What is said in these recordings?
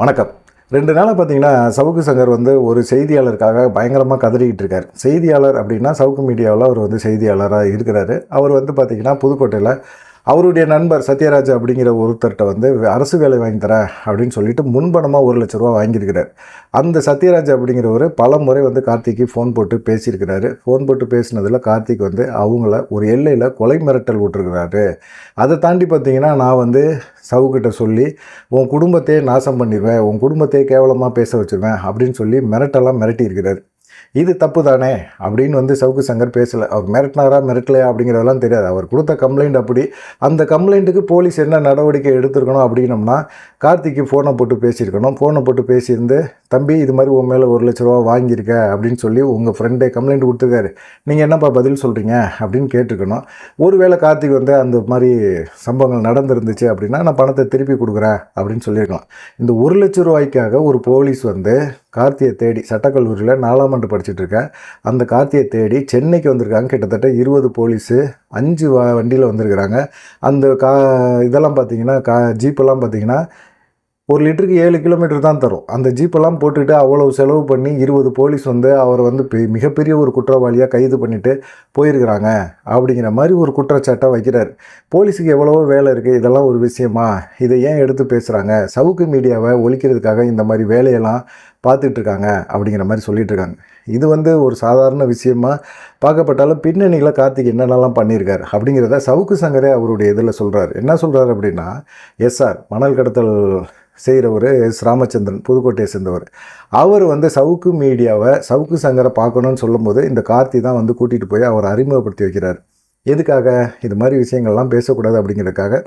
வணக்கம். ரெண்டு நாளாக பார்த்தீங்கன்னா சவுக்கு சங்கர் வந்து ஒரு செய்தியாளருக்காக பயங்கரமாக கதறிக்கிட்டு இருக்கார். செய்தியாளர் அப்படின்னா சவுக்கு மீடியாவில் அவர் வந்து செய்தியாளராக இருக்கிறாரு. அவர் வந்து பார்த்திங்கன்னா புதுக்கோட்டையில் அவருடைய நண்பர் சத்யராஜ் அப்படிங்கிற ஒருத்தர்கிட்ட வந்து அரசு வேலை வாங்கி தரேன் அப்படின்னு சொல்லிட்டு முன்பணமாக ஒரு லட்ச ரூபா வாங்கியிருக்கிறார். அந்த சத்யராஜ் அப்படிங்கிறவர் பல முறை வந்து கார்த்திக்கு ஃபோன் போட்டு பேசியிருக்கிறாரு. ஃபோன் போட்டு பேசினதில் கார்த்திக் வந்து அவங்கள ஒரு எல்லையில் கொலை மிரட்டல் விட்டுருக்கிறாரு அதை தாண்டி பார்த்தீங்கன்னா நான் வந்து சவுக்கிட்ட சொல்லி உன் குடும்பத்தையே நாசம் பண்ணிடுவேன் உன் குடும்பத்தையே கேவலமாக பேச வச்சுருவேன் அப்படின்னு சொல்லி மிரட்டெல்லாம் மிரட்டியிருக்கிறார். இது தப்பு தானே அப்படின்னு வந்து சவுக்கு சங்கர் பேசலை. அவர் மிரட்டினாரா மிரட்டலையா அப்படிங்கிறதெல்லாம் தெரியாது. அவர் கொடுத்த கம்ப்ளைண்ட் அப்படி. அந்த கம்ப்ளைண்ட்டுக்கு போலீஸ் என்ன நடவடிக்கை எடுத்திருக்கணும் அப்படின்னம்னா கார்த்திக்கு ஃபோனை போட்டு பேசியிருக்கணும். ஃபோனை போட்டு பேசியிருந்து தம்பி இது மாதிரி உன் மேலே ஒரு லட்ச ரூபா வாங்கியிருக்க அப்படின்னு சொல்லி உங்கள் ஃப்ரெண்டே கம்ப்ளைண்ட் கொடுத்துருக்காரு. நீங்கள் என்னப்பா பதில் சொல்கிறீங்க அப்படின்னு கேட்டிருக்கணும். ஒருவேளை கார்த்திக் வந்து அந்த மாதிரி சம்பவங்கள் நடந்துருந்துச்சு அப்படின்னா நான் பணத்தை திருப்பி கொடுக்குறேன் அப்படின்னு சொல்லியிருக்கலாம். இந்த ஒரு லட்ச ரூபாய்க்காக ஒரு போலீஸ் வந்து கார்த்தியை தேடி சட்டக்கல்லூரியில் நாலாம் ஆண்டு படிச்சுட்டு இருக்கேன். அந்த கார்த்தியை தேடி சென்னைக்கு வந்திருக்காங்க. கிட்டத்தட்ட இருபது போலீஸு அஞ்சு வ வண்டியில் வந்திருக்கிறாங்க. அந்த கா இதெல்லாம் பார்த்தீங்கன்னா கா ஜீப்பெல்லாம் பார்த்தீங்கன்னா ஒரு லிட்டருக்கு ஏழு கிலோமீட்டர் தான் தரும். அந்த ஜீப்பெல்லாம் போட்டுக்கிட்டு அவ்வளவு செலவு பண்ணி இருபது போலீஸ் வந்து அவர் வந்து பெ- மிகப்பெரிய ஒரு குற்றவாளியாக கைது பண்ணிட்டு போயிருக்கிறாங்க. அப்படிங்கிற மாதிரி ஒரு குற்றச்சாட்டை வைக்கிறார். போலீஸுக்கு எவ்வளவோ வேலை இருக்குது இதெல்லாம் ஒரு விஷயமா? இதை ஏன் எடுத்து பேசுகிறாங்க சவுக்கு மீடியாவை ஒழிக்கிறதுக்காக இந்த மாதிரி வேலையெல்லாம் பார்த்துட்ருக்காங்க அப்படிங்கிற மாதிரி சொல்லிகிட்ருக்காங்க இது வந்து ஒரு சாதாரண விஷயமா பார்க்கப்பட்டாலும் பின்னணியில் கார்த்திக் என்னென்னலாம் பண்ணியிருக்கார் அப்படிங்கிறத சவுக்கு சங்கரே அவருடைய இதில் சொல்கிறார் என்ன சொல்கிறாரு அப்படின்னா எஸ்ஆர் மணல் கடத்தல் செய்கிறவர் எஸ் ராமச்சந்திரன் புதுக்கோட்டையை சேர்ந்தவர். அவர் வந்து சவுக்கு மீடியாவை சவுக்கு சங்கரை பார்க்கணும்னு சொல்லும்போது இந்த கார்த்தி தான் வந்து கூட்டிகிட்டு போய் அவர் அறிமுகப்படுத்தி வைக்கிறார். எதுக்காக? இது மாதிரி விஷயங்கள்லாம் பேசக்கூடாது அப்படிங்கிறதுக்காக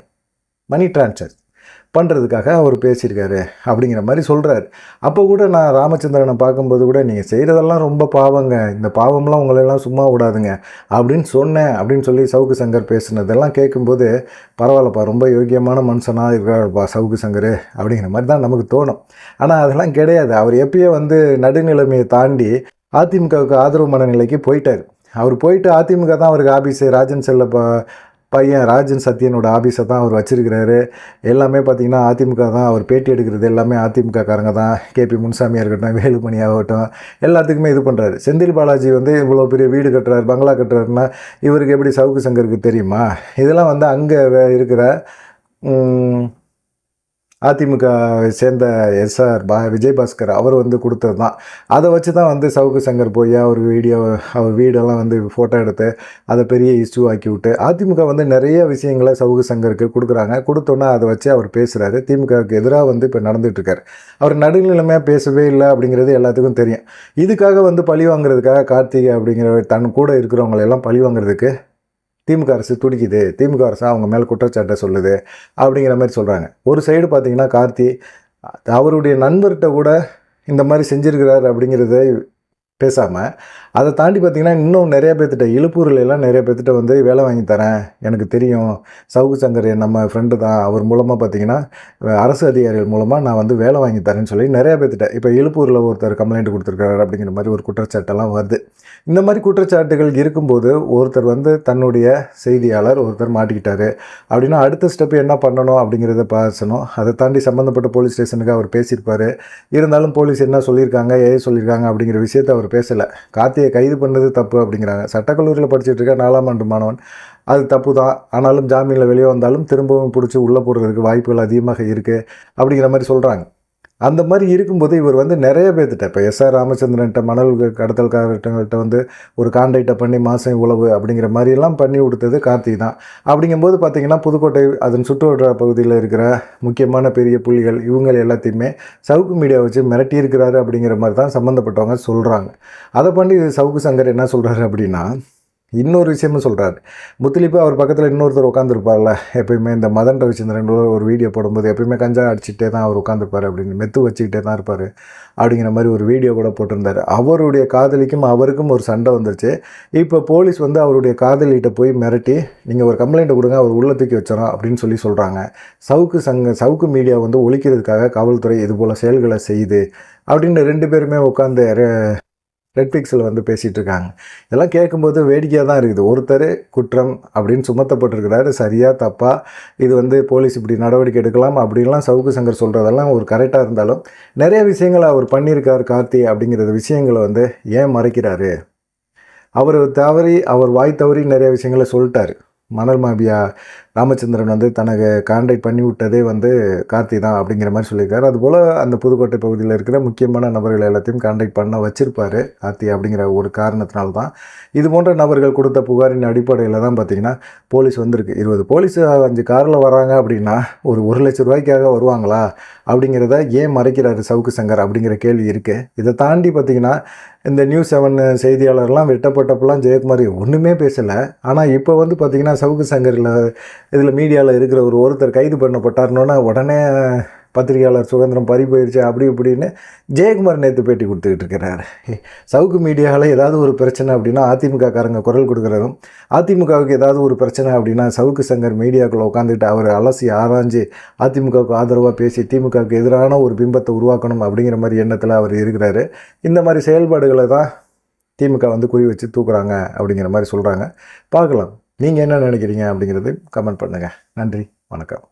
மணி டிரான்ஸ்ஃபர். பண்ணுறதுக்காக அவர் பேசியிருக்காரு அப்படிங்கிற மாதிரி சொல்கிறார் அப்போ கூட நான் ராமச்சந்திரனை பார்க்கும்போது கூட நீங்கள் செய்கிறதெல்லாம் ரொம்ப பாவங்க. இந்த பாவம்லாம் உங்களெல்லாம் சும்மா விடாதுங்க அப்படின்னு சொன்னேன் அப்படின்னு சொல்லி சவுக்கு சங்கர் பேசுனதெல்லாம் கேட்கும்போது பரவாயில்லப்பா ரொம்ப யோக்கியமான மனுஷனாக இருக்காருப்பா சவுக்கு சங்கர் அப்படிங்கிற மாதிரி தான் நமக்கு தோணும். ஆனால் அதெல்லாம் கிடையாது. அவர் எப்பயே வந்து நடுநிலைமையை தாண்டி அதிமுகவுக்கு ஆதரவு மனநிலைக்கு போயிட்டார். அவர் போயிட்டு அதிமுக தான் அவருக்கு ஆபீஸு ராஜன் செல்ல பையன் ராஜன் சத்யனோட ஆஃபீஸை தான் அவர் வச்சிருக்கிறாரு. எல்லாமே பார்த்திங்கன்னா அதிமுக தான் அவர் பேட்டி எடுக்கிறது எல்லாமே அதிமுக காரங்க தான் கேபி முன்சாமியாக இருக்கட்டும் வேலுமணி ஆகட்டும் எல்லாத்துக்குமே இது பண்ணுறாரு செந்தில் பாலாஜி வந்து இவ்வளோ பெரிய வீடு கட்டுறாரு பங்களா கட்டுறாருன்னா இவருக்கு எப்படி சவுக்கு சங்கருக்கு தெரியுமா? இதெல்லாம் வந்து அங்கே இருக்கிற அதிமுக சேர்ந்த எஸ்ஆர் பா விஜயபாஸ்கர் அவர் வந்து கொடுத்தது தான் அதை வச்சு தான் வந்து சவுக்கு சங்கர் போய் அவர் வீடியோ அவர் வீடெல்லாம் வந்து ஃபோட்டோ எடுத்து அதை பெரிய இஷ்யூ ஆக்கி விட்டு அதிமுக வந்து நிறைய விஷயங்களை சவுக்கு சங்கருக்கு கொடுக்குறாங்க. கொடுத்தோன்னே அதை வச்சு அவர் பேசுகிறாரு திமுகவுக்கு எதிராக வந்து இப்போ நடந்துகிட்ருக்கார் அவர் நடுநிலைமையாக பேசவே இல்லை அப்படிங்கிறது எல்லாத்துக்கும் தெரியும். இதுக்காக வந்து பழி வாங்குறதுக்காக கார்த்திகை அப்படிங்கிற தன் கூட இருக்கிறவங்களெல்லாம் பழி வாங்குறதுக்கு திமுக அரசு துடிக்குது. திமுக அரசு அவங்க மேலே குற்றச்சாட்டை சொல்லுது அப்படிங்கிற மாதிரி சொல்கிறாங்க ஒரு சைடு பார்த்தீங்கன்னா கார்த்தி அவருடைய நண்பர்கிட்ட கூட இந்த மாதிரி செஞ்சிருக்கிறார் அப்படிங்கிறத பேசாமல் அதை தாண்டி பார்த்தீங்கன்னா இன்னும் நிறைய பேர்த்திட்ட இழுப்பூர்லாம் எல்லாம் நிறைய பேர்த்திட்ட வந்து வேலை வாங்கி தரேன். எனக்கு தெரியும். சவுக்கு சங்கர் நம்ம ஃப்ரெண்டு தான். அவர் மூலமாக பார்த்தீங்கன்னா அரசு அதிகாரிகள் மூலமாக நான் வந்து வேலை வாங்கி தரேன்னு சொல்லி நிறைய பேர்த்திட்ட இப்போ இழுப்பூரில் ஒருத்தர் கம்ப்ளைண்ட் கொடுத்துருக்காரு அப்படிங்கிற மாதிரி ஒரு குற்றச்சாட்டெல்லாம் வருது. இந்த மாதிரி குற்றச்சாட்டுகள் இருக்கும்போது ஒருத்தர் வந்து தன்னுடைய செய்தியாளர் ஒருத்தர் மாட்டிக்கிட்டாரு. அப்படின்னா அடுத்த ஸ்டெப் என்ன பண்ணணும் அப்படிங்கிறத பேசணும். அதை தாண்டி சம்மந்தப்பட்ட போலீஸ் ஸ்டேஷனுக்கு அவர் பேசியிருப்பார். இருந்தாலும் போலீஸ் என்ன சொல்லியிருக்காங்க ஏன் சொல்லியிருக்காங்க அப்படிங்கிற விஷயத்தை அவர் பேசலை. கார்த்தியை கைது பண்ணது தப்பு அப்படிங்கிறாங்க. சட்டக்கல்லூரியில் படிச்சுட்டு இருக்க நாலாம் ஆண்டு மாணவன். அது தப்பு தான். ஆனாலும் ஜாமீனில் வெளியே வந்தாலும் திரும்பவும் பிடிச்சி உள்ளே போடுறதுக்கு வாய்ப்புகள் அதிகமாக இருக்குது அப்படிங்கிற மாதிரி சொல்கிறாங்க அந்த மாதிரி இருக்கும்போது இவர் வந்து நிறைய பேர்த்திட்ட இப்போ எஸ்ஆர் ராமச்சந்திரன்ட்ட மணல் கடத்தல்காரர்கிட்ட வந்து ஒரு கான்டாக்டை பண்ணி மாதம் உழவு அப்படிங்கிற மாதிரியெல்லாம் பண்ணி கொடுத்தது கார்த்திக் தான். அப்படிங்கும்போது பார்த்திங்கன்னா புதுக்கோட்டை அதன் சுற்றுவட்டார பகுதியில் இருக்கிற முக்கியமான பெரிய புள்ளிகள் இவங்க எல்லாத்தையுமே சவுக்கு மீடியா வச்சு மிரட்டியிருக்கிறாரு அப்படிங்கிற மாதிரி தான் சம்மந்தப்பட்டவங்க சொல்கிறாங்க அதை பண்ணி சவுக்கு சங்கர் என்ன சொல்கிறாரு அப்படின்னா இன்னொரு விஷயமும் சொல்கிறார் முத்துலிப்பு அவர் பக்கத்தில் இன்னொருத்தர் உட்காந்துருப்பார்ல எப்பயுமே இந்த மதன் ரவிச்சந்திரன் ஒரு வீடியோ போடும்போது எப்பயுமே கஞ்சா அடிச்சுட்டே தான் அவர் உட்காந்துருப்பார் அப்படின்னு மெத்து வச்சுக்கிட்டே தான் இருப்பார் அப்படிங்கிற மாதிரி ஒரு வீடியோ கூட போட்டிருந்தார். அவருடைய காதலிக்கும் அவருக்கும் ஒரு சண்டை வந்துருச்சு. இப்போ போலீஸ் வந்து அவருடைய காதலிகிட்ட போய் மிரட்டி நீங்கள் ஒரு கம்ப்ளைண்ட்டை கொடுங்க அவர் உள்ள தூக்கி வச்சிடறோம் அப்படின்னு சொல்லி சொல்கிறாங்க சவுக்கு சங்க சவுக்கு மீடியா வந்து ஒழிக்கிறதுக்காக காவல்துறை இது போல் செயல்களை செய்யுது அப்படின்னு ரெண்டு பேருமே உட்காந்து நெட்ஃப்ளிக்ஸில் வந்து பேசிகிட்டு இருக்காங்க இதெல்லாம் கேட்கும்போது வேடிக்கையாக தான் இருக்குது. ஒருத்தர் குற்றம் அப்படின்னு சுமத்தப்பட்டிருக்கிறாரு. சரியாக தப்பாக இது வந்து போலீஸ் இப்படி நடவடிக்கை எடுக்கலாம் அப்படின்லாம் சவுக்கு சங்கர் சொல்கிறதெல்லாம் ஒரு கரெக்டாக இருந்தாலும் நிறைய விஷயங்களை அவர் பண்ணியிருக்கார் கார்த்தி அப்படிங்கிறத விஷயங்களை வந்து ஏன் மறைக்கிறாரு? அவர் தவறி அவர் வாய் தவறி நிறைய விஷயங்களை சொல்லிட்டார். மணல் மாபியா ராமச்சந்திரன் வந்து தனக்கு கான்டாக்ட் பண்ணி விட்டதே வந்து கார்த்தி தான் அப்படிங்கிற மாதிரி சொல்லியிருக்காரு. அதுபோல் அந்த புதுக்கோட்டை பகுதியில் இருக்கிற முக்கியமான நபர்கள் எல்லாத்தையும் கான்டாக்ட் பண்ண வச்சுருப்பார் கார்த்தி அப்படிங்கிற ஒரு காரணத்தினால தான். இது போன்ற நபர்கள் கொடுத்த புகாரின் அடிப்படையில் தான் பார்த்தீங்கன்னா போலீஸ் வந்திருக்கு. இருபது போலீஸ் அஞ்சு காரில் வராங்க அப்படின்னா ஒரு ஒரு லட்ச ரூபாய்க்காக வருவாங்களா அப்படிங்கிறத ஏன் மறைக்கிறாரு சவுக்கு சங்கர் அப்படிங்கிற கேள்வி இருக்குது இதை தாண்டி பார்த்திங்கன்னா இந்த நியூஸ் செவன் செய்தியாளர்லாம் வெட்டப்பட்டப்பெல்லாம் ஜெயக்குமார் ஒன்றுமே பேசலை. ஆனால் இப்போ வந்து பார்த்திங்கன்னா சவுக்கு சங்கரில் இதில் மீடியாவில் இருக்கிற ஒரு ஒருத்தர் கைது பண்ணப்பட்டார்னோன்னா உடனே பத்திரிகையாளர் சுதந்திரம் பறி போயிடுச்சு அப்படி இப்படின்னு ஜெயக்குமார் நேற்று பேட்டி கொடுத்துக்கிட்டு இருக்கிறாரு. சவுக்கு மீடியாவில் ஏதாவது ஒரு பிரச்சனை அப்படின்னா அதிமுக காரங்க குரல் கொடுக்குறதும் அதிமுகவுக்கு ஏதாவது ஒரு பிரச்சனை அப்படின்னா சவுக்கு சங்கர் மீடியாக்குள்ளே உட்காந்துட்டு அவர் அலசி ஆராய்ஞ்சு அதிமுகவுக்கு ஆதரவாக பேசி திமுகவுக்கு எதிரான ஒரு பிம்பத்தை உருவாக்கணும் அப்படிங்கிற மாதிரி எண்ணத்தில் அவர் இருக்கிறாரு. இந்த மாதிரி செயல்பாடுகளை தான் திமுக வந்து குறி வச்சு தூக்குறாங்க அப்படிங்கிற மாதிரி சொல்கிறாங்க பார்க்கலாம். நீங்கள் என்ன நினைக்கிறீங்க அப்படிங்கிறது கமெண்ட் பண்ணுங்கள் நன்றி வணக்கம்.